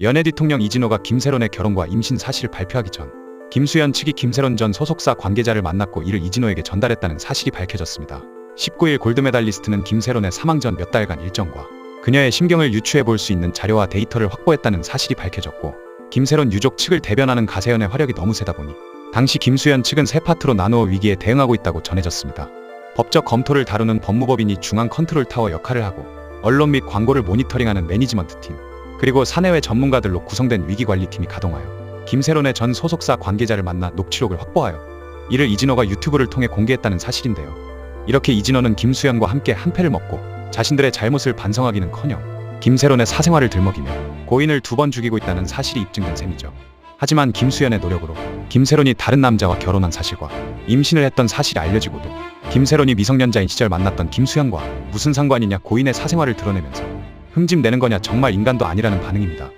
연예 대통령 이진호가 김세론의 결혼과 임신 사실을 발표하기 전 김수현 측이 김세론 전 소속사 관계자를 만났고 이를 이진호에게 전달했다는 사실이 밝혀졌습니다. 19일 골드메달리스트는 김세론의 사망 전 몇 달간 일정과 그녀의 심경을 유추해 볼 수 있는 자료와 데이터를 확보했다는 사실이 밝혀졌고 김세론 유족 측을 대변하는 가세현의 화력이 너무 세다 보니 당시 김수현 측은 세 파트로 나누어 위기에 대응하고 있다고 전해졌습니다. 법적 검토를 다루는 법무법인이 중앙 컨트롤 타워 역할을 하고 언론 및 광고를 모니터링하는 매니지먼트 팀 그리고 사내외 전문가들로 구성된 위기관리팀이 가동하여 김세론의 전 소속사 관계자를 만나 녹취록을 확보하여 이를 이진호가 유튜브를 통해 공개했다는 사실인데요. 이렇게 이진호는 김수현과 함께 한 패를 먹고 자신들의 잘못을 반성하기는커녕 김세론의 사생활을 들먹이며 고인을 두 번 죽이고 있다는 사실이 입증된 셈이죠. 하지만 김수현의 노력으로 김세론이 다른 남자와 결혼한 사실과 임신을 했던 사실이 알려지고도 김세론이 미성년자인 시절 만났던 김수현과 무슨 상관이냐 고인의 사생활을 드러내면서 흠집 내는 거냐 정말 인간도 아니라는 반응입니다.